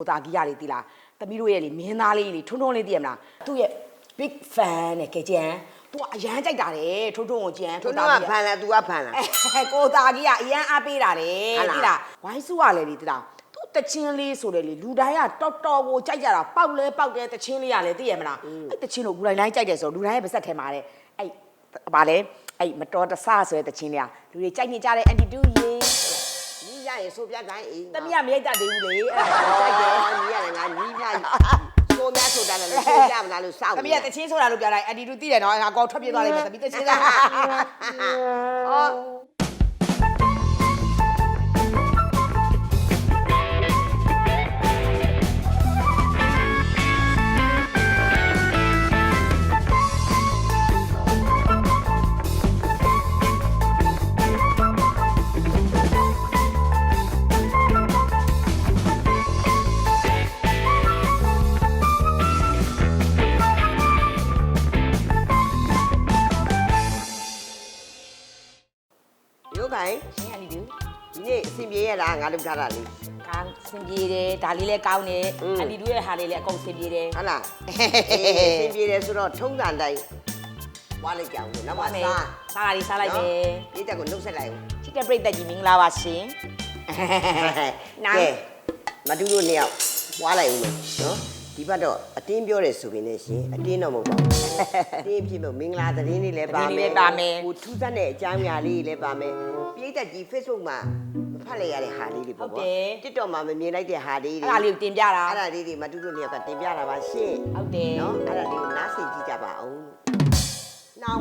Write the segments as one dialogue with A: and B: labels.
A: ဟိုတာကြီးရလေးတီလားသမီးတို့ရဲ့လေမင်းသားလေးလေထွန်းထွန်းလေးတည်ရမလားသူ့ရဲ့ big fan နဲ့ကြကြံသူကအရန်ကြိုက်တာတယ်ထွန်းထွန်းကိုကြံ
B: ထွန်း
A: ကို
B: ထွန်းက
A: ကြီး
B: ဖန်လား तू ကဖန်လား
A: အဲကိုတာကြီးကအရန်အားပေးတာတယ်
B: ဟုတ်လား
A: တိလားဝိုင်းစုကလည်းလေတိလားသူတချင်းလေးဆိုတယ်လေလူတိုင်းကတော်တော်ကိုကြိုက်ကြတာပေါက်လဲပေါက်တယ်တချင်းလေးကလည်းသိရမလားအဲ့တချင်းကိုလူတိုင်းတိုင်းကြိုက်တယ်ဆိုတော့လူတိုင်းရဲ့ပါစက်ထဲမှာတဲ့အဲ့ဗာလဲအဲ့မတော်တဆဆိုတဲ့တချင်းလေးကလူတွေကြိုက်နေကြတဲ့အန်တီတူရေ
B: ညီ ရရင်ဆိုပြတ်တိုင်းအေး
A: တမီးကမရိုက်တတ်သေးဘူးလေအဲ့ဒါကြိုက်တယ်
B: ညီရတယ်ငါညီပြဆိုများဆိုတာလည်းဆိုပြမလားလို့စောင့်
A: တမီးကတချင်းဆိုတာလို့ပြောလိုက်အန်တီတူသိတယ်နော်ငါကောထွက်ပြေးသွားလိုက်မယ်တမီးတချင်းလား
B: အော် လုပ်ထားတာလေ
A: ကောင်းစင်ပြေတယ်ဒါလေးလည်းကောင်းတယ်
B: อืม
A: အန်တီတူရဲ့ဟာလေးလည်းအကုန်စင်ပြေတယ်
B: ဟုတ်လားအေးအစဉ်ပြေတယ်ဆိုတော့ထုံးစံတိုင်းဝါလိုက်ကြအောင်လို့နောက်မှ
A: မယ်
B: စား
A: စားရီစားလိုက်မယ်
B: ပြည့်တက်ကိုနှုတ်ဆက်လိုက်ဦး
A: ချစ်တဲ့ပြိတ္တကြီးမင်္ဂလာပါရှင်
B: နာ ကဲမတူတို့နှစ်ယောက်ဝါလိုက်ဦးမယ်နော် ဒီဘက်တော့အတင်းပြောတယ်ဆိုရင်လည်းရှင်အတင်းတော့မဟုတ်ပါဘူးအတင်းဖြစ်လို့မင်္ဂလာသတင်းလေးလည်းပါမယ်ဟိုထူးဆန်းတဲ့အကြောင်းအရာလေးလည်းပါမယ်ပြည့်တက်ကြီး Facebook မှာမဖတ်လိုက်ရတဲ့ဟာလေးတွေပေါ့ပေါ့ TikTok မှာမမြင်လိုက်တဲ့ဟာလေးတွေ
A: အဲ့ဒါလေးကိုတင်ပြတာ
B: အဲ့ဒါလေးတွေမတူတို့နှစ်ယောက်ကတင်ပြတာပါရှင့်
A: ဟုတ်တယ်
B: နော်အဲ့ဒါလေးကိုနားဆင်ကြည့်ကြပါအောင်နောင်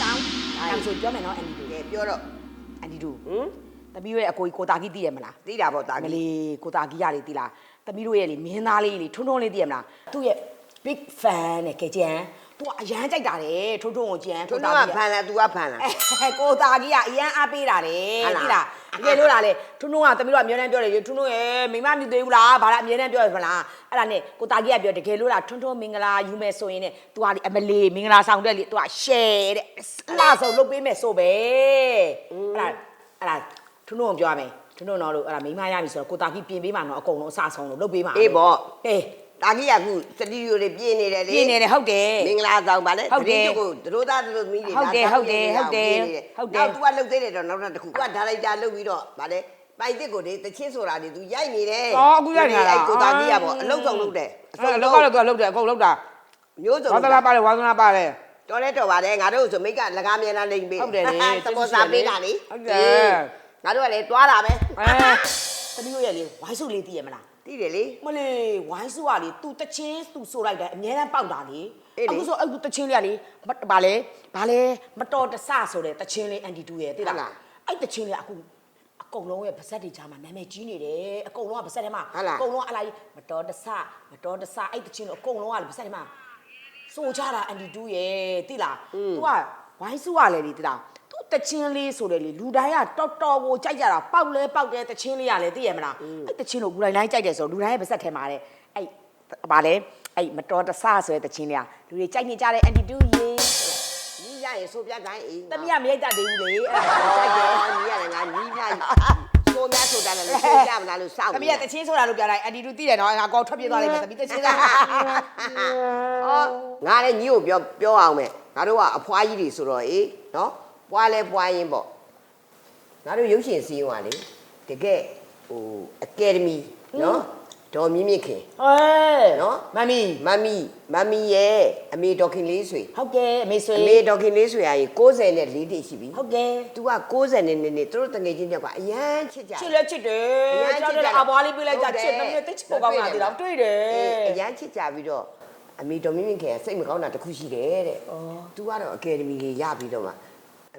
B: တောင်း
A: အဲ့ဒါဆိုပြောမယ်နော်အန်တီတူ
B: ကဲပြောတော့
A: အန်တီတူ
B: ဟမ်
A: သမီးတို့ရဲ့အကိုကြီးကိုတာကြီးသိတယ်မလား
B: သိတာပေါ့တာ
A: မ
B: ကြီး
A: လေးကိုတာကြီးရလေးသိလားသမီးတို့ရဲ့လေမင်းသားလေးလေထွန်းထွန်းလေးသိရမလားသူ့ရဲ့ big fan နဲ့ကြကြံသူကအရန်ကြိုက်တာတယ်ထွန်းထွန်းကိုကြံ
B: ထွန်းထွန်းကဖန်လား तू ကဖန်လား
A: အဲကိုတာကြီးကအရန်အားပေးတာတယ်
B: ဟုတ်လား
A: သိလားတကယ်လို့လားလေထွန်းထွန်းကသမီးတို့ကအများတန်းပြောတယ်လေထွန်းထွန်းရဲ့မိမမြူသေးဘူးလားဘာလဲအများတန်းပြောရမလားအဲ့ဒါနဲ့ကိုတာကြီးကပြောတကယ်လို့လားထွန်းထွန်းမင်္ဂလာယူမယ်ဆိုရင်ね तू ကလေအမလေးမင်္ဂလာဆောင်တဲ့လေ तू က share တဲ့အလားဆုံးလုပ်ပေးမယ်ဆိုပဲအဲ့ဒါအဲ့ဒါ ထွန်းထွန်းကိုပြောရမယ်ထွန်းထွန်းတော့လို့အဲ့ဒါမိမရပြီဆိုတော့ကိုတာကြီးပြင်ပေးမှာတော့အကုန်လုံးအစားဆုံးလို့လုပ်ပေးမှာ
B: အေးပေါ့
A: ဟေး
B: တာကြီးကအခုစတီဒီယိုတွေပြင်နေတယ်လေ
A: ပြင်နေတယ်ဟုတ်တယ်
B: မင်္ဂလာဆောင်ပါလေ
A: ဟုတ်တယ်
B: ကိုတို့သားတို့မိတွေ
A: ဟုတ်တယ်
B: ဒါ
A: ဟုတ်တယ်ဟုတ်တယ်ဟုတ်တယ်
B: နောက် तू ကလှုပ်သေးတယ်တော့နောက်တစ်ခု तू ကဒါလိုက်တာလှုပ်ပြီးတော့ဗာလေပိုင်တစ်ကိုလေတချင်းဆိုတာလေ तू ရိုက်နေတယ်
A: အော်အခုရိုက်နေတာလား
B: အဲ့ကိုတာကြီးကပေါ့အလုံးစုံလုပ်တယ်
A: အဲ့လောကတော့သူကလုပ်တယ်အကုန်လုပ်တာ
B: မျိုးစုံ
A: ဝါသနာပါတယ်ဝါသနာပါတယ်
B: တော်လဲတော်ပါတယ်ငါတို့ဆိုမိတ်ကလကားမြန်လာလိမ့်ပေး
A: ဟုတ်တယ်လေ
B: သဘောစားပေးတာလေ
A: ဟုတ်တယ်
B: အေး ငါတို့ကလေသွားတာပဲ
A: အဲသမီးတို့ရဲ့လေဝိုင်းစုလေးသိရမလား
B: သိတယ်လေ
A: မလေးဝိုင်းစုကလေသူတချင်းသူဆိုလိုက်တယ်အများအားပေါက်တာလေ
B: အေးလေ
A: အခုဆိုအခုတချင်းလေးကလေမဘာလဲဘာလဲမတော်တဆဆိုတဲ့တချင်းလေးအန်တီတူရဲ့သိလားအဲ့တချင်းလေးကအခုအကုန်လုံးရဲ့ဗစက်တွေကြားမှာနာမည်ကြီးနေတယ်အကုန်လုံးကဗစက်ထဲမှာအကုန်လုံးကအလားကြီးမတော်တဆမတော်တဆအဲ့တချင်းတော့အကုန်လုံးကလေဗစက်ထဲမှာ ဆိုကြတာအန်တီတူရဲ့တိလား तू ကဝိုင်းစုကလည်းလေတိလား तू တချင်းလေးဆိုတယ်လေလူတိုင်းကတော်တော်ကိုကြိုက်ကြတာပေါက်လဲပေါက်တယ်တချင်းလေးကလည်းသိရမလားအဲ့တချင်းကိုလူတိုင်းတိုင်းကြိုက်တယ်ဆိုတော့လူတိုင်းရဲ့ပါစက်ထဲမှာတဲ့အဲ့ဗာလဲအဲ့မတော်တဆဆိုတဲ့တချင်းလေးကလူတွေကြိုက်နေကြတဲ့အန်တီတူရေ
B: ညီရရင်ဆိုပြတ်တိုင်းအေး
A: တမီးကမရိုက်တတ်သေးဘူးလေအဲ့ဒါကြိုက်တယ်
B: ညီရတယ်ငါညီပြဆိုများဆိုတာလည်းဆိုပြမလားလို့စောင့်
A: တမီးကတချင်းဆိုတာလို့ပြောလိုက်အန်တီတူသိတယ်နော်ငါကောထွက်ပြေးသွားလိုက်မယ်တမီးတချင်းလား
B: အော်ငါလည်းညီကိုပြောပြောအောင်မယ်ငါတို့ကအဖွားကြီးတွေဆိုတော့အေးနော် ပွားလဲပွားရင်ပေါ့ငါတို့ရုပ်ရှင်စီးရင်ကလေတကယ်ဟိုအကယ်ဒမီနော်ဒေါ်မြင့်မြင့်ခင်
A: ဟဲ့
B: နော်
A: မမီ
B: မမီမမီရဲ့အမေဒေါက်ခင်လေးဆွေ
A: ဟုတ်ကဲ့အမေဆွေ
B: အမေဒေါက်ခင်လေးဆွေကရေ60နဲ့4တိရှိပြီ
A: ဟုတ်ကဲ့
B: तू က60နဲ့နေနေသူတို့တငယ်ချင်းတွေကအရန်ချစ်ကြ
A: ချစ်လဲချစ်တယ်
B: အရန်
A: ကျောင်း
B: ချစ်ကြ
A: ထဲအဘွားလေးပေးလိုက်ကြချစ်တယ်တိတ်ချစ်ပေါ်ကောင်းတာဒီတော့တွေ့တယ်
B: အေးအရန်ချစ်ကြပြီးတော့အမေတော်မင်းမင်းခင်ကစိတ်မကောင်းတာတစ်ခုရှိတယ်တဲ့။
A: ဩ
B: तू ကတော့အကယ်ဒမီကြီးရပြီးတော့မှ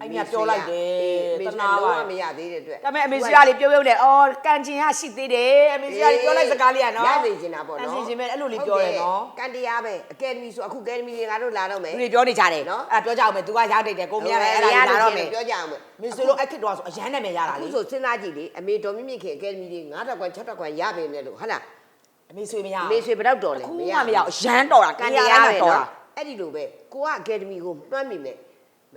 A: အဲ့မြပြောလိုက်တယ်
B: တ
A: တနာ
B: နာ
A: ပါ
B: ပါမရသေးတဲ့အတွက်
A: ဒါပေမဲ့အမေစီကလေးပြောပြောတယ်အော်ကန်ချင်ကရှိသေးတယ်အမေစီကလေးပြောလိုက်စကားလေးကနော်
B: ရသိချင်တာပေါ့နော်
A: ကန်ချင်ချင်ပဲအဲ့လိုလေးပြောတယ်နော်
B: ကန်တရားပဲအကယ်ဒမီဆိုအခုအကယ်ဒမီတွေငါတို့လာတော့မယ်
A: လူတွေပြောနေကြတယ်
B: နော်
A: အဲ့ပြောကြအောင်မယ် तू ကရောက်နေတယ်ကိုမရတယ်အဲ့ဒါလာတော့မယ်
B: ပြောကြအောင်မယ်
A: မင်းဆိုလို့အဲ့ခစ်တော့ဆိုအရန်နာမည်ရတာ
B: အခု
A: လေ
B: ဆိုစဉ်းစားကြည့်လေအမေတော်မင်းမင်းခင်အကယ်ဒမီတွေ9တက်ကွန်6တက်ကွန်ရပြီလေလို့ဟုတ်လား
A: အမေဆွေမရ
B: အမေဆွေဘယ်တော့တော်လဲ
A: အခုမှမရအောင်အရန်တော်တာ
B: ကန်တရားပဲ
A: တော်
B: နော်
A: တာ
B: အဲ့ဒီလိုပဲကိုကအကယ်ဒမီကိုမှတ်မိမယ်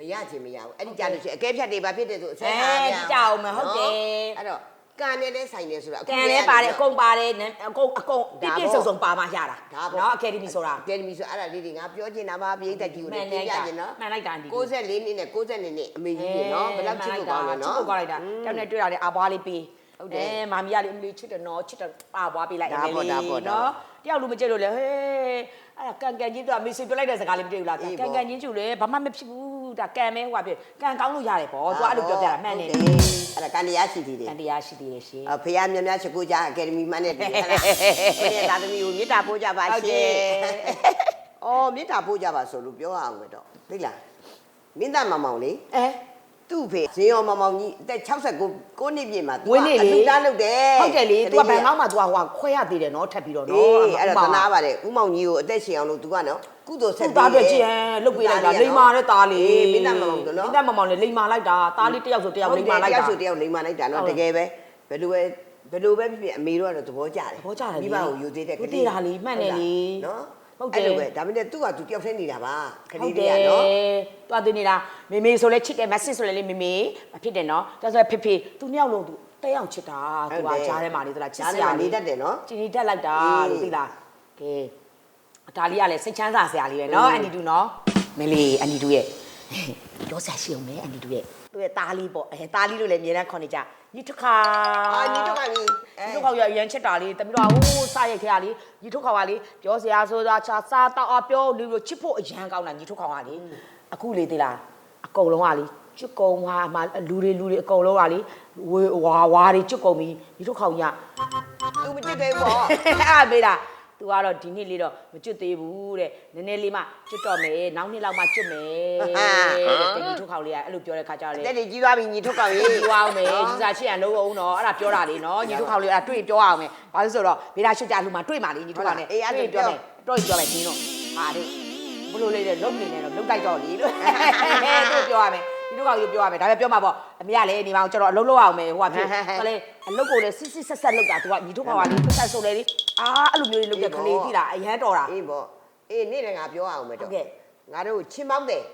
B: မရချင်မရဘူးအဲ့ဒီကြလို့ရှိရင်အကဲဖြတ်တွေဘာဖြစ်တယ်ဆိုအစဲ
A: အဲ
B: ထား
A: ကြည့်ကြအောင်မယ်ဟုတ်တယ်
B: အဲ့တော့ကန်နဲ့လည်းဆိုင်နေဆိုတာ
A: ကန်လဲပါတယ်အကုန်ပါတယ်နံအကုန်အကုန်ပြ
B: ဒါ
A: ည့်
B: ပေါ့
A: ပြည့်စုံစုံပါမှရတာ
B: ဒါပေါ့
A: နော်အကယ်ဒမီဆိုတာ
B: အကယ်ဒမီဆိုအဲ့ဒါလေးတွေငါပြောချင်တာပါပြည်သက်ကြီးကို
A: မှန်
B: တင်
A: လိုက်
B: ပြ
A: တာ
B: ချင်နော်
A: မှန်လိုက်တာအန်တီ
B: 64နှစ်နဲ့62နှစ်အမေကြီးတွေနော်ဘယ်လောက်ချစ်ဖို့ကောင်းလဲ
A: ချစ်
B: နော်
A: ဖို့ကောင်းလိုက်တာတောင်းနဲ့တွေ့ရတယ်အာဘွားလေးပေး
B: ဟုတ်တယ်
A: အဲမာမီကလေးအမလေးချစ်တယ်နော်ချစ်တယ်ပါဘွားပေးလိုက်
B: ဒါပေါ့ဒါပေါ့ဒါပေါ့
A: နော်တယောက်လူမကြည့်လို့လေဟေးအဲ့ဒါကန်ကန်ချင်းသူကမေဆွေပြောလိုက်တဲ့စကားလေးမတွေ့ဘူးလား
B: အေး
A: ကန်
B: ပေါ့
A: ကန်ချင်းကျူလေဘာမှမဖြစ်ဘူး ဒါကန်မဲဟိုကဖြစ်ကန်ကောင်းလို့ရတယ်ပေါ့သူကအဲ့လိုပြောပြတာမှန်တယ်
B: ဟုတ်အဲ့ဒါကန်တရားရှိသေးတယ်
A: ကန်တရားရှိသေးတယ်ရှင်
B: အဖေရမြမြချကူကြအကယ်ဒမီမှန်းနေတယ်ဟဲ့လားဘယ်သားသမီးကိုမေတ္တာပို့ကြပါ
A: ဟုတ်
B: ရှ
A: တယ်
B: င်အော်မေတ္တာပို့ကြပါဆိုလို့ပြောရအောင်ပဲတော့သိလားမင်းသားမောင်မောင်လေ
A: အဲ
B: သူ့ဖေဇင်ရောမောင်မောင်ကြီးအသက်69ကိုနှစ်ပြည့်မှာ
A: ဝင်းနေလေ
B: အလူသားလုပ်တယ်
A: ဟုတ်တယ်လေသူကဘန်ကောင်းမှာသူကဟိုကခွဲရသေးတယ်နော်ထပ်ပြီးတော့
B: အေး
A: နော်
B: အဲ့ဒါသနာပါတယ်ဥမောင်ကြီးကိုအသက်ရှင်အောင်လို့ तू ကနော် ကုသိုလ်ဆက်
A: သူ့သားပြချင်းလုတ်ပေးလိုက်တာလိမ္မာတဲ့သားလေး
B: အေးမင်းသားမောင်မောင်ကနော်
A: မင်းသားမောင်မောင်လေးလိမ္မာလိုက်တာသားလေးတစ်ယောက်ဆိုတစ်ယောက်လိမ္မာလိုက်
B: တ
A: တာ
B: ယောက်ဆိုတယောက်လိမ္မာလိုက်တာ
A: ဟု
B: နော်
A: တ်
B: တကယ်ပဲဘယ်လိုပဲဘယ်လိုပဲဖြစ်ဖြစ်အမေတို့ကတော့သဘောကျတယ်
A: သဘောကျတယ်လေ
B: မိဘကိုယူသေးတဲ့
A: ယူသေးတာလေမှန်တယ်လေ
B: နော်
A: ဟုတ်တယ်
B: အဲ့လိုပဲဒါပေမဲ့သူ့ကသူတယောက်တည်းနေတာပါခ
A: ဟု
B: လေး
A: တ်တ
B: လေး
A: ယ်
B: ကနော်
A: တွားတင်နေတာမေမေဆိုလဲချစ်တယ်မဆစ်ဆိုလဲလေမေမေမဖြစ်တယ်နော်ဒါဆိုဖေဖေသူနှစ်ယောက်လုံးသူတဲအောင်ချစ်တာသူကကြားထဲမှာလေသူကချစ်စရာ
B: နေတတ်တယ်နော်
A: ချီနီတက်လိုက်တာ
B: အေး
A: လို့သိလားကဲ ဒါလေးကလည်းစိတ်ချမ်းသာစရာလေးပဲနော်
B: အေး
A: အန်ဒီတူနော်မလေးအန်ဒီတူရဲ့ပြောစားရှိအောင်မယ်အန်ဒီတူရဲ့သူရဲ့သားလေးပေါ့အဲသားလေးလို့လည်းအမြဲတမ်းခေါ်နေကြညီထုခါ
B: အာညီတို့ကကြီး
A: ညီထုခါရအရန်ချစ်တာလေးတမီးတော့ဟိုးစားရိုက်ခဲရလေးညီထုခါကလေးပြောစရာဆိုတာချာစားတော့အပြောလူလိုချစ်ဖို့အရန်ကောင်းတာညီထုခါကလေးအခုလေသိလားအကုန်လုံးကလေကျွတ်ကုံဟာအမလူတွေလူတွေအကုန်လုံးကလေဝေဝါဝါတွေကျွတ်ကုံပြီးညီထုခါက
B: သူမကြည့်သေးဘူးပေါ့
A: အားပေးတာ तू ကတော့ဒီနှစ်လေးတော့မကျွတ်သေးဘူးတဲ့နည်းနည်းလေးမှကျွတ်တော့မယ်နောက်နှစ်လောက်မှကျွတ်မယ်တဲ့တင်ကြီးထုတ်ခေါက်လေးကအဲ့လိုပြောတဲ့ခါကျတော့လေ
B: တက်တယ်ကြီးသွားပြီညီထုတ်ကောင်ကြီး
A: ဒီဝအောင်မယ်ဒီစားချစ်ရန်လုံးအောင်တော့အဲ့ဒါပြောတာလေနော်ညီထုတ်ခေါက်လေးအဲ့ဒါတွေ့ပြောအောင်မယ်ဘာလို့ဆိုတော့ဗေဒရှုကြလူမှာတွေ့မှာလေညီထုတ်ခေါက်နဲ့တွေ့ပြောမယ်တွေ့ပြောမယ်ဒီတော့ဟာတဲ့ဘလို့လေးတဲ့လုံးနေနေတော့လုံးတိုက်တော့လေလို့တွေ့ပြောရမယ် ဒီတော့ကောင်ကြီးပြောရမယ်ဒါပဲပြောမှာပေါ့အမေကလည်းနေမအောင်ကျတော့အလုံးလုံးအောင်မယ်ဟိုကဖြစ်ဆိုလေအလုတ်ကိုလည်းစစ်စစ်ဆက်ဆက်လုပ်တာ तू ကညီထုတ်ခေါက်ကလေပတ်ဆက်ဆိုလေလေအာအဲ့လိုမျိုးလေးလုပ်တဲ့ကလေးကြည့်လားအရန်တော်တာ
B: အေးပေါ့အေးနေ့လည်းငါပြောအောင်မယ်
A: ဟုတ်
B: တော့
A: ကဲ့
B: ငါတို့ချင်းပေါင်းတယ်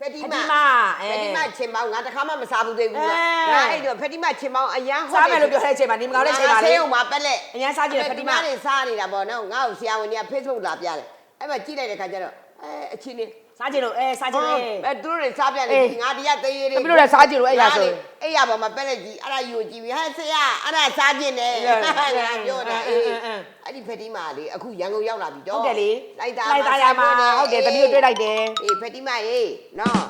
B: ဖက်တီ
A: ဖက်
B: မာ
A: တီမာအဲ
B: ဖက်တီမာချင်းပေါင်းငါတခါမှမစားဘူးသေးဘူး
A: အဲ
B: ငါအဲ့တော့ဖက်တီမာချင်းပေါင်းအရန်
A: စားမယ်လို့ပြောတဲ့အချိန်မှာနေမကောင်းတဲ့အချိန်မှာလေ
B: ဆေးုံမှာပက်လက်
A: အရန်စားကြည့်တယ်ဖက်တီမာ
B: တွေစားနေတာပေါ့နော်ငါ့ကိုဆရာဝန်ကြီးက Facebook လာပြတယ်အဲ့မှာကြည့်လိုက်တဲ့ခါကျတော့အဲအချင်းနေ
A: စားကြည့်လို့အဲစားကြည့်လို့
B: အဲသူတို့တွေစားပြတယ်
A: အေး
B: ငါဒီကသေးရေးတွေ
A: တပည့်တို့လည်းစားကြည့်လို့အဲ့ရဆို
B: အဲ့ရပေါ်မှာပက်လက်ကြီးအဲ့ဒါယူကိုကြည့်ပြီးဟဲ့ဆရာအဲ့ဒါစားကြည့်နေ
A: အေး
B: ငါပြောတာ
A: အင်း
B: အေး
A: အင်းအင်း
B: အဲ့ဒီဖက်တီမာလေအခုရန်ကုန်ရောက်လာပြီ
A: ဟု
B: တော့
A: တ်တယ်လေ
B: လိုက်တာ
A: လိုက်သားရမှာဟုတ်တယ်တမီးတို့တွေ့လိုက်တယ်
B: အေးဖက်တီမာရေးနော်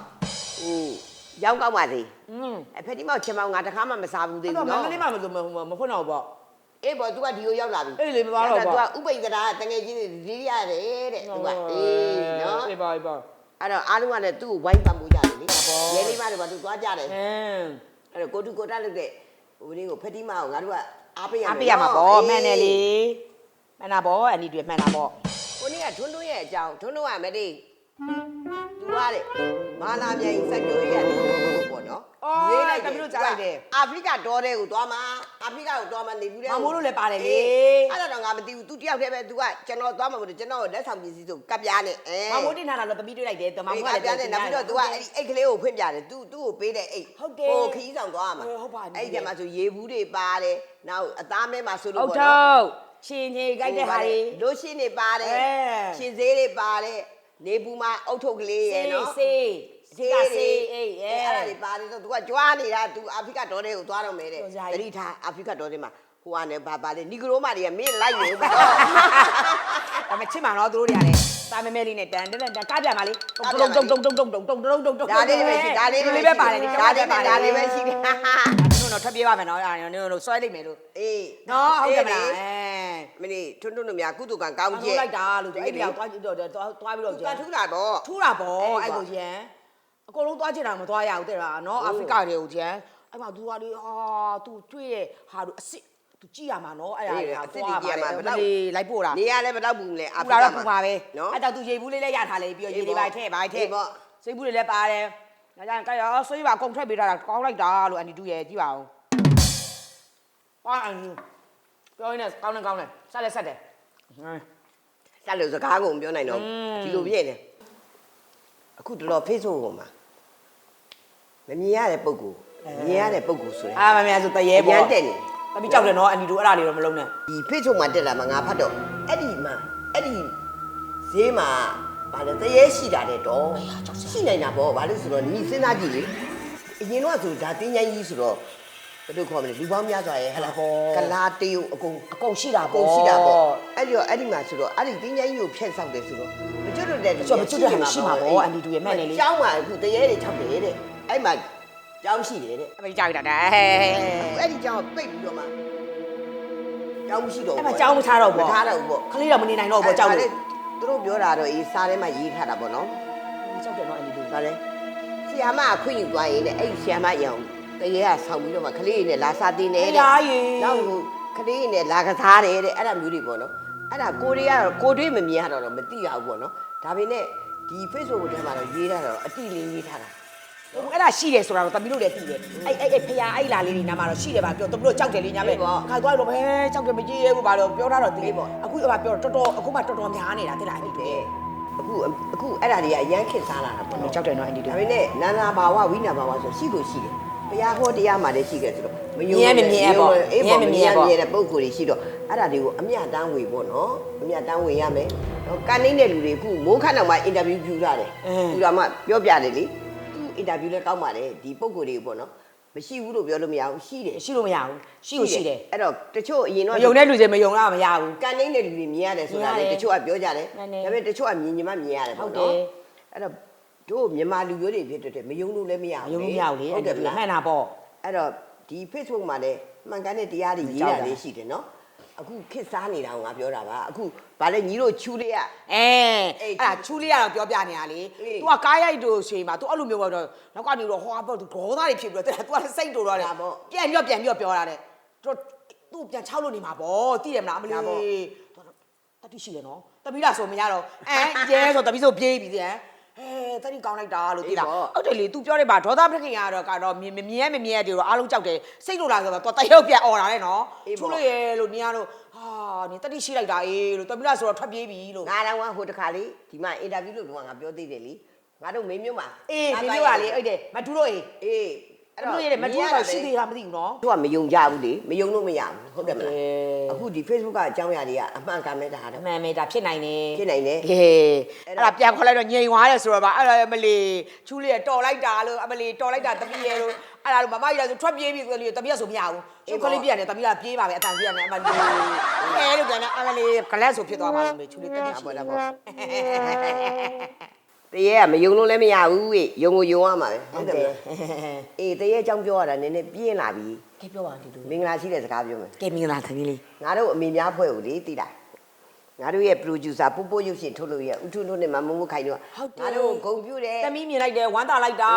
B: ဟိုရောက်ကောက်ပါစေ
A: อืม
B: အဖက်တီမောက်ချင်မောင်ငါတခါမှမစားဘူးသေး
A: အဲ့
B: ဘူး
A: တော့မ
B: နော်
A: န္တလေးမှာမဆိုမဖွင့်တော့ဘူးပေါ့
B: အေးပေါ့ तू ကဒီကိုရောက်လာပြီ
A: အေးလေမသွားတော့
B: သူ
A: ပေါ့
B: ကဥပိ္ပဒရာတငယ်ချင်းတွေဒီရတယ်တဲ့ तू ကအေးနော်
A: အေးပါအေးပါ
B: အဲ့တော့အားလုံးကလည်းသူ့ကိုဝိုင်းပံ့ပိုးကြတယ်လေ
A: ပေါ့
B: ရဲလေးမတွေပါသူသွားကြတယ်
A: အင်း
B: အဲ့တော့ကိုတူကိုတက်လို့တဲ့ဟိုလေးကိုဖက်တီမောက်ငါတို့ကအားပေးရမယ်
A: အပေးရမှာပေါ့မှန်တယ်လေမှန်တာပေါ့အန်ဒီတွေမှန်တာပေါ့
B: ကိုနေ့ကထွန်းထွန်းရဲ့အကြောင်းထွန်းထွန်းကမတည်း तू ကတဲ့မာလာမြိုင်စက်ကြိုးရ တယ်ပေါ့နော်
A: အော်တမီးတို့ကြားလိုက်တယ်
B: အာဖရိကတော်တဲ့ကိုသွားမှာအာဖရိကကိုသွားမှာနေဘူးတဲ့
A: မမိုးတို့လည်းပါတယ်လေ
B: အဲ့ဒါတော့ငါမသိဘူး तू တယောက်တည်းပဲ तू ကကျွန်တော်သွားမှာမဟုတ်ဘူးကျွန်တော်ကိုလက်ဆောင်ပစ္စည်းဆိုကပ်ပြားနဲ့အဲ
A: မမိုးတင်လာတော့တမီးတွေ့လိုက်တယ်တမ
B: မော
A: မိုး
B: င်
A: က
B: က
A: လည်း
B: ပြားနဲ့နောက်ပြီးတော့ तू ကအဲ့ဒီအိတ်ကလေးကိုဖွင့်ပြတယ် तू သူ့ကိုပေးတဲ့အိတ်
A: ဟုတ်တယ်
B: ဟိုခီးဆောင်သွားမှာ
A: ဟုတ်ပါပြီ
B: အဲ့ဒီထဲမှာဆိုရေဘူးတွေပါတယ်နောက်အသားမဲမှာဆိုလို့
A: ဟုတ်
B: ပေါ့
A: ထု
B: နော်
A: တ်ချင်းချင်းကြိုက်တဲ့ဟာတွေ
B: လိုရှင်းတွေပါတယ်
A: အဲ
B: ရှင်သေးတွေပါတယ်နေပူမှာအုတ်ထုပ်ကလေးရယ်နော်
A: စေးစေး ကစေးအေးအဲ
B: အဲ့ဒါတွေပါတယ်ဆို तू ကကြွားနေတာ तू အာဖရိကဒေါ်တဲ့ကိုသွားတော့မယ်တဲ့
A: ဟုတ်ကြ
B: တတိထားအာဖရိကဒေါ်တဲ့မှာဟိုကနေဘာပါလဲနီဂရိုမာတွေကမင်းလိုက်နေဦးပေါ့
A: ဒါပေမဲ့ချစ်မှာတော့သူတို့တွေကလည်းတာမဲမဲလေးနဲ့တန်တန်တန်ကားပြန်ပါလေတုံတုံတုံတုံတုံတုံတုံတုံတုံတုံတုံ
B: ဒါလေးပဲရှိဒါလေးပဲ
A: ပဲပါတယ်
B: ဒါလေးပဲဒါလေးပဲရှိတယ်
A: တို့တော့ထပ်ပြေးပါမယ်နော်အဲ့ဒါတို့ဆွဲလိုက်မယ်လို့
B: အေး
A: နော်ဟုတ်တယ်မလား
B: အေး
A: အဲ
B: မင်းထွန်းထွန်းတို့များကုသကံကောင်း
A: ကောင်း
B: ကျက်
A: လိုက်တာလို့အဲ့ဒီရောက်သွားကြည့်တော့သွားပြီးတော့
B: က
A: ကျန်
B: ထူတာတော့
A: ထူတာပေါ့
B: အဲ့
A: အဲ့
B: ပေါ့
A: ကိုကျန် အကုန်လုံးသွားကြည့်တာမသွားရဘူးတဲ့လားနော်အာဖရိကတွေကိုကျန်အဲ့မှာသူကလေဟာသူတွေ့ရဲ့ဟာတို့အစ်စ်သူကြည့်ရမှာနော်အဲ့ဒါလေးလိုက်ပို့တာ
B: နေရလဲမတော့ဘူးလေအာ
A: အာ
B: ဖ
A: ဖ
B: ရိ
A: ရိ
B: က
A: က
B: မှာ
A: မှာပါပဲ
B: နော်
A: အဲ့တော့သူရေဘူးလေးလည်းရထားလေပြီးတော့
B: အေး
A: ရေ
B: ပေါ့
A: လေးပါထည့်ပါထည့်
B: အေးပေါ့
A: စိတ်ဘူးလေးလည်းပါတယ်ဒါကြောင့်ကြရောဆွေးပါအကုန်ထွက်ပေးထားတာကောင်းလိုက်တာလို့အန်တီတူရဲ့ကြည့်ပါဦးဟောအန်တီပြောရင်းနဲ့ကောင်းနေကောင်းနေဆက်လက်ဆက်တယ်ဟမ်
B: ဆက်လို့စကားကုန်ပြောနိုင်တော့
A: อืม
B: ဒီလိုပြည့်နေ အခုတော်တော် Facebook ပေါ်မှာမမြင်ရတဲ့ပုံကိုမြင်ရတဲ့ပုံကူဆိုတယ်
A: အာမမြန်ဆိုတရေပေါ့
B: ရမ်းတက်နေ
A: တပိကြောက်တယ်နော်အန်ဒီတို့အဲ့ဒါတွေတော့မလုံးနဲ့
B: ဒီ Facebook မှာတက်လာမှာငါဖတ်တော့အဲ့ဒီမှာအဲ့ဒီဈေးမှာဗာလဲတရေရှိတာတဲ့တော့ရှိနိုင်တာပေါ့ဗာလို့ဆိုတော့ညီစဉ်းစားကြည့်လေအရင်တော့ဆိုဒါတင်းချိုင်းကြီးဆိုတော့ ဘယ်လိုခေါ်မလဲလူပေါင်းများစွာရဲ့ဟဲ့လားကလာတေးအကုန်
A: အကုန်ရှိတာ
B: အ
A: ပေါ့
B: ကုန်ရှိတာပေါ့အဲ့ဒီတော့အဲ့ဒီမှာဆိုတော့အဲ့ဒီတင်းချိုင်းကြီးကိုဖျက်ဆောက်တယ်ဆိုတော့မကျွတ်တော့တဲ့
A: ကျွတ်မကျွတ်တဲ့ဟာရှိမှာပေါ့အန်ဒီတို့ရဲ့မှန်တယ်လေ
B: ကျောင်းမှာအခုတရေတွေထောက်တယ်တဲ့အဲ့မှာကျောင်းရှိတယ်တဲ့
A: အမေကြောက်တာတဲ့
B: အဲ့ဒီကျောင်းပိတ်ပြီးတော့မှကျောင်းမရှိတော့
A: အဲ့မှာကြောင်းမထားတော့
B: မ
A: ပေါ့
B: ထားတော့ဘူးပေါ့
A: ခလေးတော့မနေနိုင်တော့ပေါ့ကြောက်လို့
B: သူတို့ပြောတာတော့အေးစားထဲမှာရေးထားတာပေါ့နော်
A: ကြောက်တယ်နော်အန်ဒီတို့
B: ဒါလဲဆီယာမအခွင့်ယူသွားရင်လည်းအဲ့ဒီဆီယာမရအောင် တရေကဆောက်ပြီးတော့မှကလေးတွေနဲ့လာစားတင်တယ်တဲ့
A: ရားရေ
B: နောက်ဟိုကလေးတွေနဲ့လာကစားတယ်တဲ့အဲ့ဒါမျိုးတွေပေါ့နော်အဲ့ဒါကိုရီးယားကတော့ကိုတွေးမမြင်ရတော့တော့မသိရဘူးပေါ့နော်ဒါပေမဲ့ဒီ Facebook ထဲမှာတော့ရေးထားတာတော့အတိလေးရေးထားတာ
A: အဲ့ဒါရှိတယ်ဆိုတာတော့တမီးတို့လည်းသိတယ်အဲ့အဲ့အဲ့ဖရားအဲ့လာလေးတွေနားမှာတော့ရှိတယ်ပါပြောတမီးတို့ကြောက်တယ်လေညာပဲခါသွားတော့ဘဲကြောက်တယ်မကြည့်ရဘူးပါတော့ပြောထားတော့သိပေါ့အခုကပြောတော်တော်အခုမှတော်တော်များနေတာသိလားအန်ဒီတို့
B: အခုအခုအဲ့ဒါတွေကအရန်ခစ်စားလာတာပေါ့နော်
A: ကြောက်တယ်နော်အန်ဒီ
B: ဒါ
A: တို့
B: ပေမဲ့နာနာဘာဝဝိနာဘာဝဆိုရှိကိုရှိတယ် တရားဟောတရားမှလည်းရှိခဲ့ဆိုတော့မယုံ
A: မြင်မမြင်ပေါ့
B: အေး
A: မြင်
B: ပေါ့
A: မ
B: မ
A: မြ
B: မြ
A: င်
B: င်
A: ပေါ့
B: မြင်တဲ့ပုံကိုယ်တွေရှိတော့အဲ့ဒါတွေကိုအမျှတန်းဝေပေါ့နော်အမျှတန်းဝေရမယ်နော်ကန်နေတဲ့လူတွေအခုမိုးခတ်နောက်မှာအင်တာဗျူးပြုလာတယ်ပြုလာမှပြောပြတယ်လေသူအင်တာဗျူးလည်းကောက်ပါတယ်ဒီပုံကိုယ်တွေပေါ့နော်မရှိဘူးလို့ပြောလို့မရဘူးရှိတယ်
A: ရှိလို့မရဘူးရှိလို့ရှိတယ်
B: အဲ့တော့တချို့အရင်
A: မ
B: တော့
A: ယုံတဲ့လူတွေမယုံလားမရဘူး
B: ကန်နေတဲ့လူတွေမြင်ရတယ်ဆိုတာလေ
A: မြင်ရတယ်
B: တချို့ကပြောကြတယ်
A: မှန်တယ်
B: ဒါပေမဲ့တချို့ကမြင်ညီမမြင်ရတယ်ပေါ့
A: ဟုတ်တယ်
B: နော်အဲ့တော့ တို့မြန်မာလူမျိုးတွေဖြစ်တဲ့မယုံလို့လည်းမရ
A: မ
B: ဘူး
A: ယုံလို့မရဘူးလေအ
B: ဟု
A: န်
B: တ်
A: ဒီ
B: တယ်
A: တို့
B: ဗျာ
A: မှန်တာပေါ့
B: အဲ့တော့ဒီ Facebook မှာလည်းမှန်ကန်တဲ့တရားတွေရေး
A: ကြောက်
B: တာ
A: တာ
B: လေးရှိတယ်နော်အခုခစ်စားနေတာကိုငါပြောတာပါအခုဗာလဲညီတို့ချူလေးက
A: အဲ
B: အေး
A: အဲ့ဒါချူလေးကတော့ပြောပြနေတာလေ
B: အေး
A: तू ကကားရိုက်တို့ရှိမှာ तू အဲ့လိုမျိုးပေါ့တော့နောက်ကနေတော့ဟောပေါ့ तू ဒေါသတွေဖြစ်ပြီးတော့တဲ့ तू ကစိတ်တူတော့တယ်
B: ဒါပေါ့
A: ပြန်ပြီးတော့ပြန်ပြီးတော့ပြောတာတဲ့ तू သူ့ပြန်ချောက်လို့နေမှာပေါ့သိတယ်မလားအမလီ
B: ဒါပေါ့
A: တတိရှိတယ်နော်တပီးလားဆိုမရတော့အမ်ကျဲဆိုတပီးဆိုပြေးပြီတဲ့ ဟဲတတိကောင်းလိုက်တာလို့သိလားဟုတ်တယ်လေ तू ပြောတယ်ပါဒေါသပြခင်ကတော့ကတော့မြင်မြင်ရမမြင်ရတွေတော့အားလုံးကြောက်တယ်စိတ်လို့လားဆိုတော့ तू တရုပ်ပြန်អော်တာတဲ့နော်ချူလို့ရဲလို့နေရလို့ဟာနေတတိရှိလိုက်တာအေးလို့တပီးလားဆိုတော့ထွက်ပြေးပြီလို့
B: ငါတော့ကဟိုတခါလေးဒီမှာအင်တာဗျူးလုပ်တော့ငါပြောသေးတယ်လीငါတို့မိန်းမျိုးမှာ
A: အေးဒီလိုပါလေဟုတ်တယ်မတူလို့အေး
B: အေး
A: အဲ့တော့ရတယ်မတူလို့ရှိသေးတာမသိဘူးနော်
B: တို့ကမယုံကြဘူးလေမယုံလို့မရဘူးဟုတ်တယ်မလား
A: အေး
B: အခုဒီ Facebook ကအကြောင်းအရာတွေကအမှန်ကန်မဲ့တာ
A: အ
B: တော့
A: မှန်ပဲဒါဖြစ်နိုင်တယ်
B: ဖြစ်နိုင်တယ်
A: ဟေးအဲ့ဒါပြန်ခေါ်လိုက်တော့ငြိမ်သွားတယ်ဆိုတော့ဗာအဲ့ဒါအမလီချူလေးရတော်လိုက်တာလို့အမလီတော်လိုက်တာတပီးရဲလို့အဲ့ဒါလို့မမကြီးလည်းဆိုထွက်ပြေးပြီဆိုလို့တပီးကဆိုမရဘူးချူကလေးပြရတယ်တပီးကပြေးပါပဲအတန်ပြေးရတယ်အမလီအဲလို့ပြန်တယ်အမလီကလတ်ဆိုဖြစ်သွားပါလို့မေချူလေးတတိရှိတယ်ပေါ့
B: တရေကမယုံလို့လည်းမရဘူးေယုံကိုယုံရမှာပဲ
A: ဟုတ်တယ်
B: အေးတရေအကြောင်းပြောရတာနည်းနည်းပြင်းလာပြီ
A: ကဲပြောပါဒီလို
B: မင်္ဂလာရှိတဲ့စကားပြောမယ်
A: ကဲမင်္ဂလာသမီးလေး
B: ငါတို့အမေများဖွဲ့ကိုလေတိတာငါတို့ရဲ့ producer ပို့ပို့ရုပ်ရှင်ထုတ်လို့ရဥထုထုနဲ့မမမိုးခိုင်တို့ကငါတို့ဂုံပြူတယ်
A: သမီးမြင်လိုက်တယ်ဝမ်းသာလိုက်တာ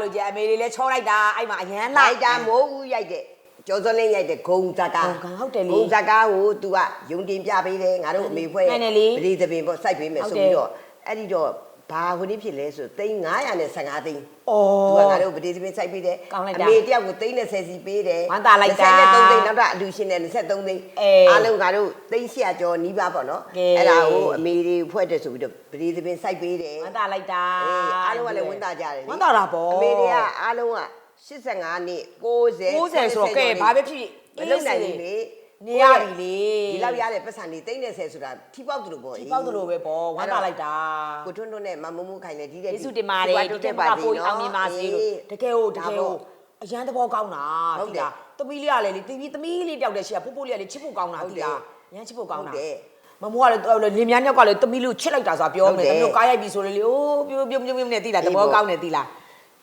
A: လို့ကြအမေလေးလည်းချောလိုက်တာအဲ့မှာအရန်လာ
B: လိုက်တာမိုးဦးရိုက်တဲ့ကျော်စောလင်းရိုက်တဲ့ဂုံဇကား
A: ဂုံဟုတ်တယ်လေ
B: ဂုံဇကားကို तू ကယုံတင်ပြပေးတယ်ငါတို့အမေဖွဲ့
A: မှန်တယ်လေ
B: ပရိသပင်ပေါ့စိုက်ပေးမယ်
A: ဟုတ်
B: ဆို
A: တယ်
B: ပြီးတော့အဲ့ဒီတော့ ဘာဟိုနေ့ဖြစ်လဲဆိုသိန်း900နဲ့15သိန်း
A: အော်
B: သူကငါတို့ပတိသပင်းစိုက်ပေးတယ်
A: ကောင်းလိုက်တာ
B: အမေတယောက်ကိုသိန်း30စီပေးတယ်
A: ဝမ်းသာလိုက်တာ
B: 23သိန်းနောက်တော့အလူရှင်နဲ့23သိန်း
A: အေး
B: အားလုံးငါတို့သိန်း100ကျော်နီးပါးပေါ့နော်
A: ကဲ
B: အဲ့ဒါကိုအမေတွေဖွဲ့တယ်ဆိုပြီးတော့ပတိသပင်းစိုက်ပေးတယ်
A: ဝမ်းသာလိုက်တာ
B: အေးအားလုံးကလည်းဝမ်းသာကြတယ်လေ
A: ဝမ်းသာတာပေါ့
B: အမေတွေကအားလုံးက85နှစ်90
A: 90ဆိုတော့ကဲဘာပဲဖြစ်
B: မလုံနိုင်ဘူးလေ
A: နေရပြီလေ
B: ဒီလောက်ရတဲ့ပတ်စံတွေသိန်း30ဆိုတာထိပေါက်သူလို့ပေါ့
A: ဒီပေါက်သလိုပဲပေါ့ဝမ်းသာလိုက်တာ
B: ကိုထွန်းထွန်းနဲ့မမမိုးခိုင်နဲ့ဒီတဲ့
A: ယေစုတင်ပါတယ်ဒီတက်ပါပို့အောင်မြင်ပါစေလို့တကယ်ကိုတကယ်ကိုအရန်သဘောကောင်းတာ
B: ဟုတ်တယ်
A: သမီးလေးကလည်းလေသမီးသမီးလေးတယောက်တည်းရှိတာပို့ပို့လေးကလေချစ်ဖို့ကောင်းတာ
B: ဟုတ်
A: ဒီ
B: တယ်
A: လားရန်ချစ်ဖို့ကောင်း
B: ဟုတ်
A: တာ
B: တယ်
A: မမိုးကလည်းလင်မြန်းညောက်ကလည်းသမီးလေးကိုချစ်လိုက်တာဆိုတာပြော
B: ဟုတ်
A: မ
B: တယ်
A: ယ်သမီးတို့ကားရိုက်ပြီဆိုလေလေအိုးပြုံးပြုံးပြုံးပြုံးနဲ့တိလားသဘောကောင်းတယ်တိလား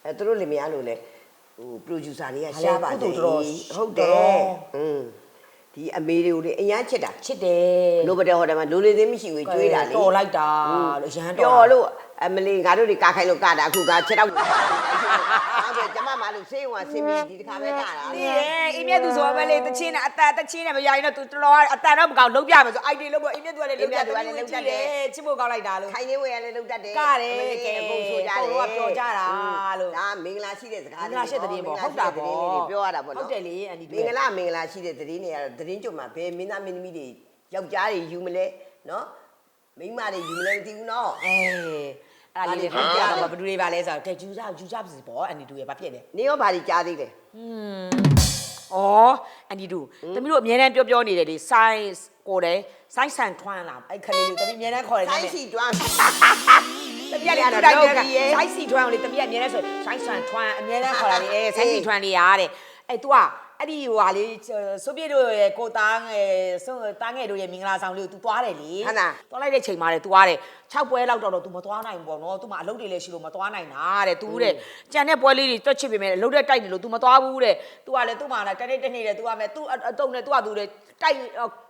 B: အဲသူတို့လင်မယားလို့လေဟို producer တွေက
A: ဟာလေ
B: ရှားပါ
A: ကုသိုလ်
B: တယ်
A: တော်
B: ဟုတ်တ
A: တော်
B: ယ်อืม ဒီအမေတွေကိုလေအရန်ချစ်တာ
A: ချစ်တယ်
B: လိုပတဲ့ဟိုတယ်မှာလိုလေသေးမရှိဘူးကျွေးတာလေ
A: တော်လိုက်တာလို့ရန်တော်
B: ပြောလို့ အမလီငါတို့တွေကခိုင်လို့ကတာအခုက6တော့ဟုတ်တယ်ကျမမလို့ဆေးရုံကဆင်းပြီးဒီတစ်ခါပဲကတာ
A: ဒီရဲ့အိမ်မြတ်သူဆိုပဲလေတချင်းနဲ့အတန်တချင်းနဲ့မရရင်တော့ तू တော်တော်အတန်တော့မကောင်းလုံးပြမယ်ဆို ID လုံးပေါ့အိမ်မြတ်သူကလည်းလုံးပြတယ်လုံးတတ်တယ်ချစ်ဖို့ကောင်းလိုက်တာလို့
B: ခိုင်နေဝယ်ရလဲလုံတတ်တယ်
A: ကတယ်
B: အမလီ
A: ကဲ
B: အကုန်ဆိုကြတယ်
A: ကိုကပြောကြတာလို့
B: ဒါမင်္ဂလာရှိတဲ့စကား
A: မင်္ဂလာရှိတဲ့သတင်းပေါ့ဟုတ်တာပေါ့
B: မင်္ဂလာရှိတဲ့သတင်းလေးတွေပြောရတာပေါ့နော်
A: ဟုတ်တယ်လေအန်ဒီ
B: မင်္ဂလာမင်္ဂလာရှိတဲ့သတင်းတွေကတော့သတင်းကြုံမှာဘယ်မင်းသားမင်းသမီးတွေယောက်ျားတွေယူမလဲနော်မိန်းမတွေယူမလဲမသိဘူးနော်
A: အဲ အဲ့ဒါလေးတွေပြတော့ဘယ်သူတွေပါလဲဆိုတော့ကဲယူကြယူကြပါစီပေါ့အန်ဒီတူရဲ့ဘာဖြစ်လဲ
B: နေရောဘာကြီးကြားသေးလဲ
A: ဩအန်ဒီတူတမီးတို့အမြဲတမ်းပြောပြောနေတယ်လေ science ကိုတယ် science ဆန်ထွန်းလာအဲ့ခလေးလေးတမီးအမြဲတမ်းခေါ်တယ်
B: ဆိုင်းစီတွန်း
A: တမီးကလေတူတိုင်းက science စီထွန်းအောင်လေတမီးကအမြဲတမ်းဆို science ဆန်ထွန်းအမြဲတမ်းခေါ်တာလေအဲ science စီထွန်းလေးရတဲ့အဲ့ तू က အဲ့ဒီဟိုဟာလေဆိုပြတို့ရဲ့ကိုသားငယ်ဆုံးသားငယ်တို့ရဲ့မင်္ဂလာဆောင်လေးကို तू သွားတယ်လေသွားလိုက်တဲ့ချိန်မှာလေ तू သွားတယ်6ပွဲလောက်တော့တော့ तू မသွားနိုင်ဘူးပေါ့နော် तू မအလုပ်တွေလည်းရှိလို့မသွားနိုင်တာတဲ့ तू တဲ့ကြံတဲ့ပွဲလေးတွေတွက်ချစ်ပေမဲ့အလုပ်တဲ့တိုက်နေလို့ तू မသွားဘူးတဲ့ तू ကလည်း तू မှလည်းတနေ့တနေ့တဲ့ तू ကမဲ့ तू အတုံးနဲ့ तू က तू တဲ့တိုက်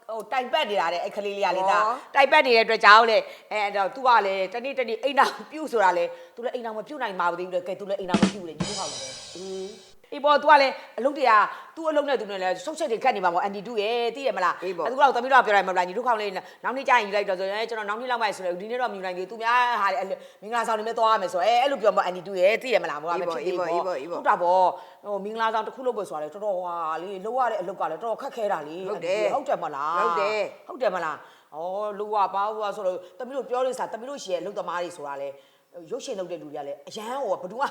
A: ဟိုတိုင်ပတ်နေတာတဲ့အဲ့ကလေးလေးကလေဒါတိုင်ပတ်နေတဲ့အတွက်ကြောင့်လေအဲအဲ့တော့ तू ကလည်းတနေ့တနေ့အိမ်တော်ပြုတ်ဆိုတာလေ तू လည်းအိမ်တော်မပြုတ်နိုင်ပါဘူးသေးဘူးလေကဲ तू လည်းအိမ်တော်မပြုတ်လေညီမဟုတ်လည်း အေးပေါ် तू ကလည်းအလုပ်တွေက तू အလုပ်နဲ့ तू နဲ့လည်းဆုတ်ချက်တွေခတ်နေမှာပေါ့အန်တီတူရဲ့သိရမလားအခုတော့သမီးတို့ကပြောလိုက်မလားညီတို့ခေါင်းလေးနောက်နေ့ကျရင်ယူလိုက်တော့ဆိုရင်ကျွန်တော်နောက်နေ့လောက်မှဆိုရင်ဒီနေ့တော့မြူနိုင်သေး तू များဟာလေမင်္ဂလာဆောင်နေမဲ့သွားရမယ်ဆိုအဲအဲ့လိုပြောမှအန်တီတူရဲ့သိရမလားဘောကမဖြစ်သေးဘူးဟုတ်တာပေါ့ဟိုမင်္ဂလာဆောင်တစ်ခုလုပ်ဖို့ဆိုတာလေတော်တော်ဟာလေလောက်ရတဲ့အလုပ်ကလည်းတော်တော်ခက်ခဲတာလေဟုတ်တယ်မလားဟုတ်တယ်မလားဩလူကပါဟိုဆိုတော့သမီးတို့ပြောလို့စားသမီးတို့ရှီရဲ့အလုပ်သမားတွေဆိုတာလေရုပ်ရှင်လုပ်တဲ့လူတွေကလည်းအရန်ဟိုဘဒူက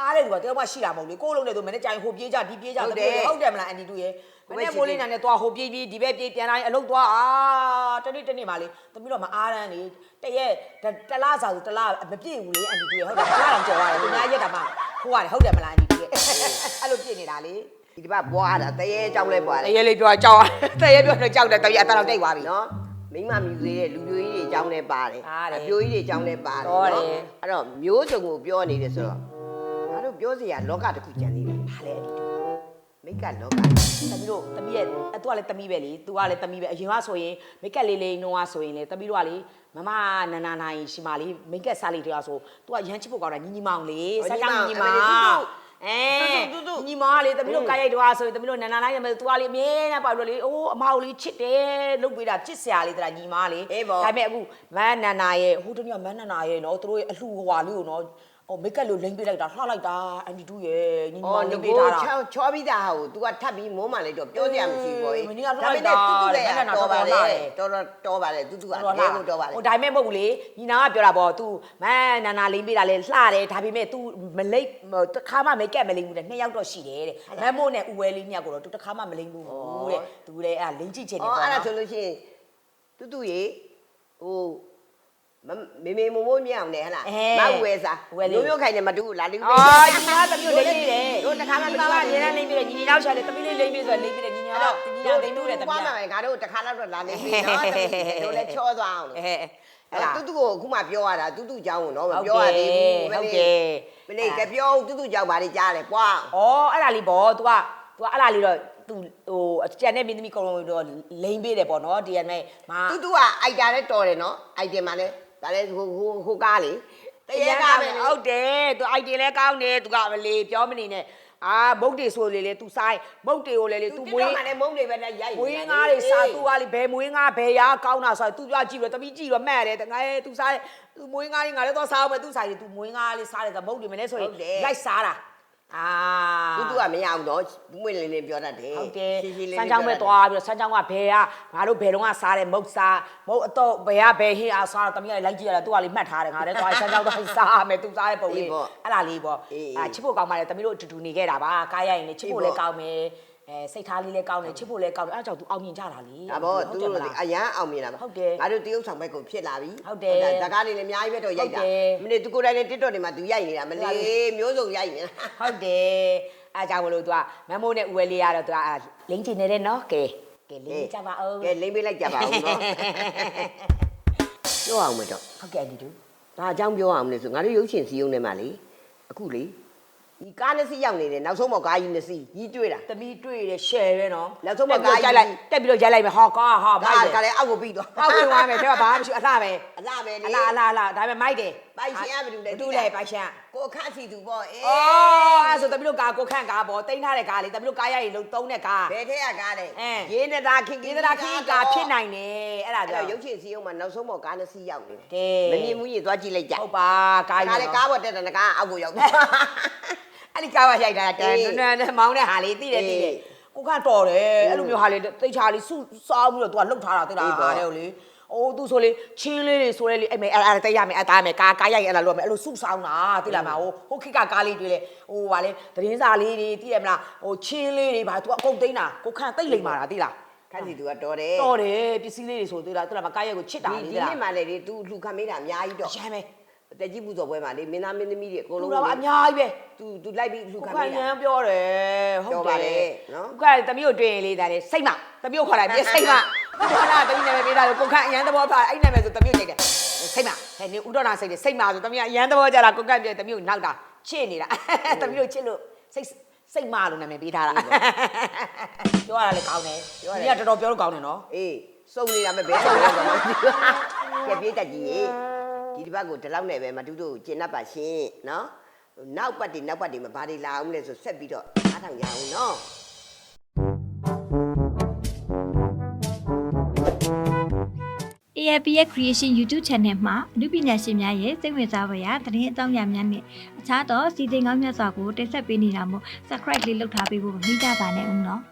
A: အားတဲ့လူကတယောက်မှရှိတာမဟုတ်လေကိုယ်လုံးနေသူမနေ့ကျရင်ဟိုပြေးကြဒီပြေးကြဟုတ်တယ်မလားအန်တီတူရဲ့မနေ့မိုးလေးနာနဲ့သွားဟိုပြေးပြေးဒီဘက်ပြေးပြန်လာရင်အလုပ်သွားအာတနေ့တနေ့မှလေသမီးတို့မအားရန်လေတရက်တလားစာဆိုတလားမပြည့်ဘူးလေအန်တီတူရဲ့ဟုတ်တယ်တလားတော့ကြော်ရတယ်သူများရက်တာမှဟိုရတယ်ဟုတ်တယ်မလားအန်တီတူရဲ့အဲ့လိုပြည့်နေတာလေ
B: ဒီတစ်ပတ်ပွားတာတရေကြောက်လဲပွား
A: တ
B: တယ်
A: ရေလေးပြောကြောက်တရေပြောတော့ကြောက်တယ်တရေအတတော်တိတ်သွားပြီ
B: နော်မိမမြူသေးတဲ့လူမျိုးကြီးတွေအကြောင်းလဲပါတယ်
A: အားတယ်
B: အပြိုးကြီးတွေအကြောင်းလဲပါတယ်
A: တော်တယ်
B: အဲ့တော့မျိုးစုံကိုပြောနေတယ်ဆိုတော့ငါတို့ ပြောစရာလောကတစ်ခုကြံသေးတယ်
A: ဘာလဲအန်တီတူ
B: မိကလောက
A: သမီးတို့သမီးရဲ့အတူကလည်းသမီးပဲလေသူကလည်းသမီးပဲအရင်ကဆိုရင်မိတ်ကပ်လေးလေးနှုံးကဆိုရင်လေသမီးတို့ကလေမမနာနာနိုင်ရှိမှလေမိတ်ကပ်စားလေးတွေကဆိုသူကရမ်းချစ်ဖို့ကောင်းတာညီညီမောင်လေစားကြောင်ညီညီမောင်အဲညီမောင်လေသမီးတို့ကားရိုက်တော့ဆိုရင်သမီးတို့နာနာနိုင်ရမယ်သူကလေအမြဲတမ်းပေါ့လို့လေအိုးအမောင်လေးချစ်တယ်လုပ်ပေးတာချစ်စရာလေးတရာညီမလေးဒါပေမဲ့အခုမန်းနာနာရဲ့ဟိုတနေ့ကမန်းနာနာရဲ့နော်သူတို့ရဲ့အလှဟွာလေးကိုနော် ဟိုမိတ်ကပ်လို့လိမ့်ပေးလိုက်တာလှလိုက်တာအန်တီတူရဲ့ညီမော
B: အော်
A: င်
B: င
A: လိမ့်
B: ကို
A: ပေးထားတာ
B: ချောချောပြီးသားဟာကို तू ကထပ်ပြီးမိုးမှလိုက်တော့ပြောစရာမရှိဘူးပေါ့
A: အေးမင်းကလွှတ်လိုက်တာ
B: တူတူလည်း
A: လက်နဲ့တော့
B: တော်ပါ
A: တော်
B: လေ
A: လာတယ်
B: တော်တော်တော်ပါလေတူတူက
A: တော်
B: တကယ်ကိုတော်ပါလေ
A: ဟိုဒါပေမဲ့မဟုတ်ဘူးလေညီနာကပြောတာပေါ့ तू မန်းနာနာလိမ့်ပေးတာလေလှတယ်ဒါပေမဲ့ तू မလိမ့်တစ်ခါမှမိတ်ကက်မလိမ့်ဘူးတဲ့နှစ်ယောက်တော့ရှိတယ်တဲ့မန်းမို့နဲ့ဦးဝဲလေးညက်ကိုတော့ तू တစ်ခါမှမလိမ့်ဘူးတဲ့ तू လည်းအဲ့လိမ့်ကြည့်ချင်တယ်
B: အော်
A: ပေါ့
B: အဲ့ဒါ
A: နော်
B: ဆိုလို့ရှိရင်တူတူရေဟို မေမေမိုးမိုးမြောင်တယ်ဟလားမဝယ်စားမျိုးမျိုးခိုင်နေမတူဘူးလားဒီလို
A: အော်ညီမတမျိုးလိမ့်ပြီလေ
B: တို့တခါမှမ
A: ပါ
B: ဘူး
A: ညီမလိမ့်ပြီလေညီညီတော့ရှာတယ်တမီးလေးလိမ့်ပြီဆိုတော့လိမ့်ပြီလေညီညာတော့ညီညာတိမ်တို့တယ်တမီး
B: ဘာ
A: မှ
B: မပဲငါတို့တခါတော့လာလိမ့်ပြီနော်တို့လည်းချောသွားအောင်လေ
A: အဲ့
B: တူတူကိုအခုမှပြောရတာတူတူကြောင်းကိုနော်မပြောရသေးဘူး
A: ဟုတ်တယ်
B: မလေးကပြောတူတူကြောင်းပါလေကြားတယ်ပွား
A: ဩအဲ့ဒါလေးဗော तू က तू ကအဲ့ဒါလေးတော့သူဟိုကြံတဲ့မင်းသမီးကောင်တော့လိမ့်ပေးတယ်ပေါ့နော်ဒီကနေ့မ
B: တူတူကအိုက်တာလည်းတော်တယ်နော်အိုက်တယ်မှာလည်း ဒါလည်းဟိုဟိုဟိုကားလေတရေကားပဲလေ
A: ဟုတ်တယ်။ तू idea လဲကောင်းတယ်။ तू ကမလေးပြောမနေနဲ့။အာမုတ်တွေဆိုလေလေ तू ဆိုင်မုတ်တွေကိုလေလေ
B: သူ
A: तू
B: မွ
A: မွ ေး ေး
B: မှလည်းမုန်းတွေပဲနဲ့ရိုက်
A: မွေးငါးတွေစား तू ကလေဘယ်မွေးငါးဘယ်ရာကောင်းတာဆိုရင် तू ကြည့်ပြီးတော့တပီးကြည့်တော့မှတ်တယ်တငယ် तू စားတယ် तू မွေးငါးတွေငါလည်းတော့စားအောင်မယ် तू ဆိုင်တယ် तू မွေးငါးလေးစားတယ်ဆိုမုတ်တွေမလဲဆိုရင်လိုက်စားတာ အာ
B: တူတူကမရဘူးနော်မွေးလင်းလင်းပြောတတ်တယ်
A: ဟုတ်တယ်
B: ရှင်းရှင်းလင်း
A: စမ်းချောင်းပဲသွားပြီးတော့စမ်းချောင်းကဘယ်ကငါတို့ဘယ်တော့ကစားတယ်မုတ်စားမုတ်အတော့ဘယ်ကဘယ်ဟင်းအားစားတော့တမီးကလိုက်ကြည့်ရတာသူကလေးမှတ်ထားတယ်ငါလည်းသွားစမ်းချောင်းတော့စားမယ်သူစားတဲ့ပုံလေးအဲ့လားလေးပေါ့အာချစ်ဖို့ကောင်းပါလေတမီးတို့အတူတူနေခဲ့တာပါကားရရင်လေချစ်ဖို့လည်းကောင်းမယ် အဲစိတ်ထားလေးလည်းကောင်းတယ်ချစ်ဖို့လည်းကောင်းတယ်အဲ့ကြောင့် तू အောင်မြင်ကြတာလေ
B: ဒါပေါ့သူတို့အရန်အောင်မြင်တာပါ
A: ဟုတ်တယ်
B: ငါတို့တရုတ်ဆောင်ဘက်ကိုဖြစ်လာပြီ
A: ဟုတ်တယ်
B: ဒါကားလေးလည်းအများကြီးပဲတော့ရိုက်တာ
A: ဟုတ်တယ်
B: မနေ့သူကိုယ်တိုင်လည်း TikTok တွေမှာသူရိုက်နေတာမလေးမျိုးစုံရိုက်နေတာ
A: ဟုတ်တယ်အားကြောင့်မလို့ तू ကမမိုးနဲ့ဦးဝဲလေးရတော့ तू ကလိမ့်ချင်နေတယ်နော်ကဲကဲလိမ့်ကြပါအောင်
B: ကဲလိမ့်ပေးလိုက်ကြပါဦးနော်ပြောအောင်မတော့
A: ဟုတ်ကဲ့ဒီတူ
B: ဒါအကြောင်းပြောအောင်လေဆိုငါတို့ရုပ်ရှင်စီးရုံးထဲမှာလေအခုလေ ဒီကားနှစ်စီးရောက်နေတယ်နောက်ဆုံးတော့ကားကြီးနှစ်စီးကြီးတွေ့တာ
A: သမီးတွေ့တယ် share ပဲနော်
B: လက်ဆုံးမှာ
A: တက်ပြီးတော့
B: ကား
A: ကြိုက်
B: ကြီး
A: လိုက်တက်ပြီးတော့ရိုက်လိုက်မယ်ဟောကားဟာမို
B: ကား
A: က်တယ်
B: ကလည်းအောက်ကိုပြီးသွား
A: ဟောက်ဝင်သွားမယ်တဲ့ကဘာမှမရှိအလှပဲ
B: အလားပဲလေ
A: အလှအလှအလှဒါပေမဲ့မိုက်တယ်
B: ပိုင်ရှင်ကဘယ်သူလဲ
A: ဘယ်သူလဲပိုင်ရှင်က
B: ကိုအခန့်စီသူပေါ့အေး
A: အော်အဲ့ဆိုသမီးတို့ကားကိုခန့်ကားပေါ့တိန်းထားတဲ့ကားလေသမီးတို့ကားရည်လုံးသုံးတဲ့ကား
B: ဘယ်ထက်ကကားလဲ
A: အဲ
B: ရင်းနေတာခင်
A: ဒီသရာခင်းကားဖြစ်နိုင်တယ်အဲ့ဒါ
B: အဲ့
A: ကြော
B: တော့
A: င့်
B: ရုပ်ရှင်စီးရုံးမှာနောက်ဆုံးတော့ကားနှစ်စီးရောက်နေတယ်
A: ကဲ
B: မမြင်ဘူးရင်သွားကြည့်လိုက်ကြ
A: ဟုတ်ပါကား
B: ကား
A: ကြီး
B: လေ
A: နော်
B: ကားပေါ်တက်တယ်ကားအောက်ကိုရောက်သွား
A: အဲ့ဒီကားကရိုက်တာတ
B: အေး
A: န်တန်မောင်းတဲ့ဟာလေးသိတယ်သိတယ်ကိုခန့်တော်တယ်အဲ့လိုမျိုးဟာလေးတိတ်ချာလေးစုစောင်းပြီးတော့ तू ကလှုပ်ထားတာသိလား
B: အေးပေါ့
A: ဟာတဲ့ကိုလေဟအိုးသူဆိုလေချင်းလေးတွေဆိုလေလေအဲ့မဲ့အဲ့အဲ့တက်ရမယ်အဲ့သားမယ်ကာကားရိုက်အဲ့လာလို့မယ်အဲ့လိုစုဆောင်းတာသိလားမဟိုဟိုခိကကားလေးတွေလေဟိုဗာလေသတင်းစာလေးတွေသိရမလားဟိုချင်းလေးတွေဗာသူကအကုန်သိမ်းတာကိုခန့်သိမ့်လိမ့်မာတာသိလား
B: ခန့်စီသူကတော်တယ်
A: တော်တယ်ပစ္စည်းလေးတွေဆိုသိလားသိလားမကားရိုက်ကိုချစ်တာ
B: ဒီ
A: လေ
B: ဒီ
A: သိလား
B: နေ့မှလည်းလေ तू လူခံမေးတာအများကြီးတော့
A: ရမ်းမ ယ်
B: တက်ကြီးပူဇော်ပွဲမှာလေမင်းသားမင်းသမီးတွေအကုန်
A: လူ
B: လုံး
A: တော့အများကြီးပဲ
B: तू तू လိုက်ပြီးလူ
A: ကို
B: ခံ
A: ခ
B: မေး
A: န့်ရ
B: တာ
A: မ်းပြောတယ်ဟုတ်
B: ပြောပါ
A: တ
B: တယ်
A: ယ်
B: နော်
A: ကိုခန့်တမီးကိုတွေ့ရင်လေးဒါလေစိတ်မတမီးကိုခေါ်လိုက်မြေစိတ်မဘာလာတမီးနာမည်ပေးတာလို့ကိုခန့်အရန်သဘောထားအဲ့နာမည်ဆိုတမီးကိုချိန်တယ်စိတ်မဟဲ့နေဦးတော်နာစိတ်တယ်စိတ်မဆိုတမီးကအရန်သဘောကြတာကိုခန့်ပြတမီးကိုနောက်တာချစ်နေတာတမီးကိုချစ်လို့စိတ်စိတ်မလို့နာမည်ပေးထားတာပြောရတာလေကောင်းတယ်ပြောရတယ်တော်တော်ပြောလို့ကောင်းတယ်နော်
B: အေးစုံနေတာမဲ့ဘယ်စုံလဲဆိုတော့ကဲပြေးတက်ကြီးရေ ဒီတစ်ပတ်ကိုဒီလောက်နဲ့ပဲမတူတို့ကျင်납ပါရှင်နော်နောက်ပတ်ဒီနောက်ပတ်ဒီမှာဘာတွေလာအောင်လဲဆိုဆက်ပြီးတော့အားထောင်ကြအောင်နော်
C: AAP ရဲ့ Creation YouTube Channel မှာအမှုပညာရှင်များရဲ့စိတ်ဝင်စားဖွယ်ရာသတင်းအကြောင်းအရာများနဲ့အခြားသောစီစဉ်ကောင်းမြတ်စွာကိုတင်ဆက်ပေးနေတာမို့ Subscribe လေးလုပ်ထားပေးဖို့မမေ့ကြပါနဲ့ဦးနော်